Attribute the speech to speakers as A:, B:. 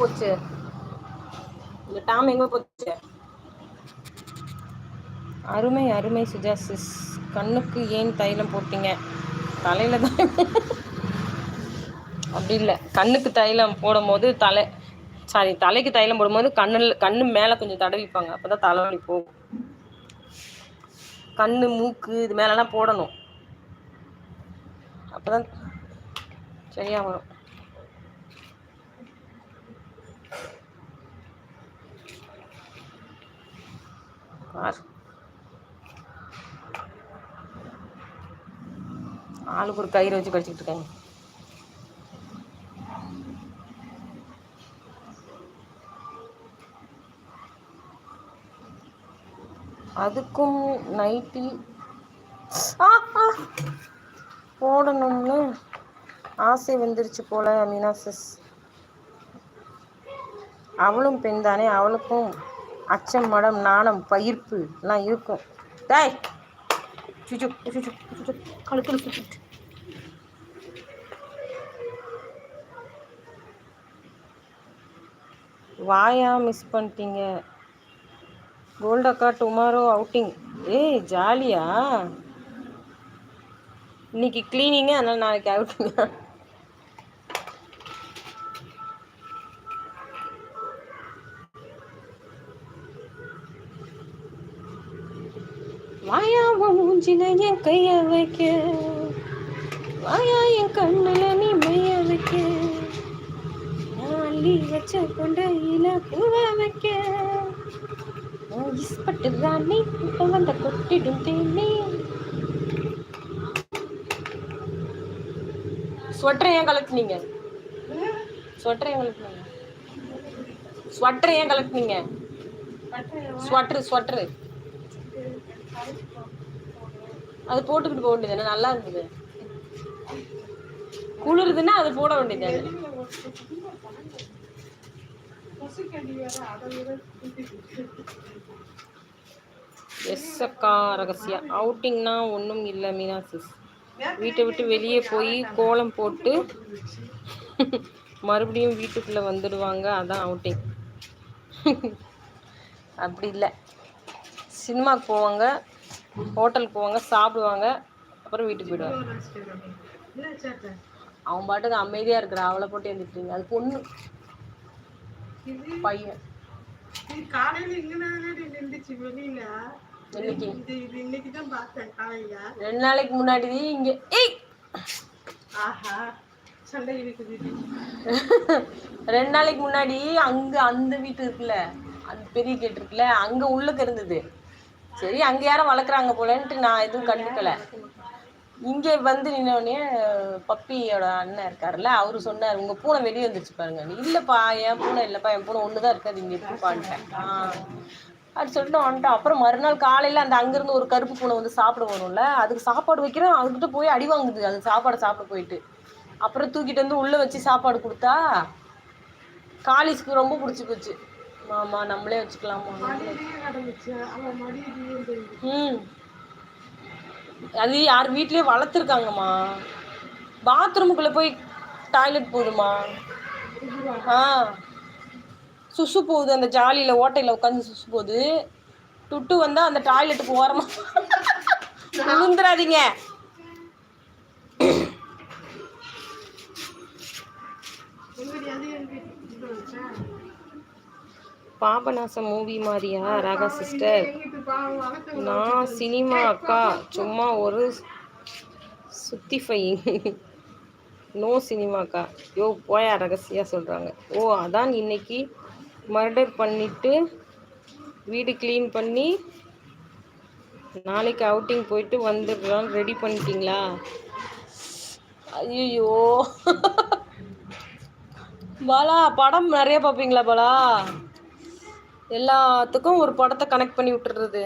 A: போச்சு? இந்த டாம் எங்க போச்சு? அருமை அருமை சுஜா சிஸ் கண்ணுக்கு ஏன் தைலம் போட்டீங்க? தலையில தான். அப்படி இல்லை. கண்ணுக்கு தைலம் போடும்போது தலை சாரி தலைக்கு தைலம் போடும்போது கண்ணில் கண்ணு மேலே கொஞ்சம் தடவிப்பாங்க. அப்போ தான் தலைவலி போகும். கண்ணு மூக்கு இது மேலெலாம் போடணும். அப்போ தான் சரியாக வரும். பார் ஆளுக்கு ஒரு கயிறு வச்சு கடிச்சிக்கிட்டு இருக்காங்க. அதுக்கும் நைட்டி போடணும்னு ஆசை வந்துருச்சு போல மீனா சிஸ் அவளும் பெண் தானே அவளுக்கும் அச்சம் மடம் நாணம் பயிர்ப்பு எல்லாம் இருக்கும். டேய் சுச்சு சுச்சு சுச்சு கழுத்துல வாயா மிஸ் பண்ணிட்டீங்க. கோல்ட் அக்கா டுமாரோ அவுட்டிங் ஏய் ஜாலியா? இன்னைக்கு கிளீனிங்கு அதனால் நாளைக்கு அவுட்டிங்க வாயா உன் மூஞ்சில என் கைய வைக்க. வாயா என் கண்ணுல நீ மைய வைக்க. அள்ளி வச்ச கொண்டையில பூவ வைக்க. இஸ்பட்டு ராணி இப்ப வந்த கொட்டிடும் தேனே. ஸ்வெட்டர் ஏன் கலக்குனீங்க ஸ்வெட்டர் ஏன் கலக்குனீங்க ஸ்வெட்டர் ஏன் கலக்குனீங்க ஸ்வெட்டர் ஸ்வெட்டர். அது போட்டுக்கிட்டு போக வேண்டியது நல்லா இருக்குது குளிருதுன்னா அது போட வேண்டியது எஸ் அக்கா அவுட்டிங்னா ஒன்றும் இல்லை மீனா சிஸ் வீட்டை விட்டு வெளியே போய் கோலம் போட்டு மறுபடியும் வீட்டுக்குள்ளே வந்துடுவாங்க. அதான் அவுட்டிங் அப்படி இல்லை. சினிமாக்கு போவாங்க ஹோட்டலுக்கு போவாங்க சாப்பிடுவாங்க அப்புறம் வீட்டுக்கு போயிடுவாங்க. அவன் பாட்டுக்கு அமைதியாக இருக்கிற அவளை போட்டு எழுந்திட்டுங்க அது பொண்ணு. பையன். ரெண்டு நாளைக்கு முன்னாடி இங்கே. ரெண்டு நாளைக்கு முன்னாடி அங்க அந்த வீட்டு இருக்குல்ல அந்த பெரிய கேட் இருக்குல்ல அங்க உள்ளுக்கு இருந்தது. சரி அங்க யாரும் வளர்க்குறாங்க போலன்ட்டு நான் எதுவும் கண்டுக்கல. இங்க வந்து நின்னோடனே பப்பியோட அண்ணன் இருக்காருல்ல அவரு சொன்னார் உங்க பூனை வெளியே வந்துருச்சு பாருங்க. இல்லப்பா என் பூனை இல்லப்பா என் பூனை ஒண்ணுதான் இருக்காது இங்க இருக்குப்பான்ட்டேன் அப்படி சொல்லிட்டு வந்துட்டோம். அப்புறம் மறுநாள் காலையில அந்த அங்கிருந்து ஒரு கருப்பு பூனை வந்து சாப்பிட வரும்ல அதுக்கு சாப்பாடு வைக்கிறோம். அதுக்கிட்ட போய் அடி வாங்குது அது சாப்பாடை சாப்பிட போயிட்டு. அப்புறம் தூக்கிட்டு வந்து உள்ள வச்சு சாப்பாடு கொடுத்தா காலிஸ்க்கு ரொம்ப பிடிச்சி போச்சு. மாமா நம்மளே வச்சுக்கலாமா? ம். அது யார் வீட்லயே வளர்த்துருக்காங்கம்மா. பாத்ரூமுக்குள்ள போய் டாய்லெட் போகுதுமா ஆ. சுசு போகுது அந்த ஜாலியில ஓட்டையில உட்காந்து சுசு போகுது. துட்டு வந்தா அந்த டாய்லெட்டுக்கு ஓரமா விழுந்துடாதீங்க
B: இது வச்சா
A: பாபநாசம் மூவி மாதிரியா ராகா சிஸ்டர்? நான் சினிமா அக்கா சும்மா ஒரு சுத்திஃபை நோ சினிமாக்கா யோ போயா ரகசியா சொல்கிறாங்க ஓ அதான் இன்னைக்கு மர்டர் பண்ணிட்டு வீடு க்ளீன் பண்ணி நாளைக்கு அவுட்டிங் போயிட்டு வந்துடுறோம் ரெடி பண்ணிட்டீங்களா? ஐயோ பாலா படம் நிறைய பார்ப்பீங்களா பாலா? எல்லாத்துக்கும் ஒரு படத்தை கனெக்ட் பண்ணி விட்டுறது.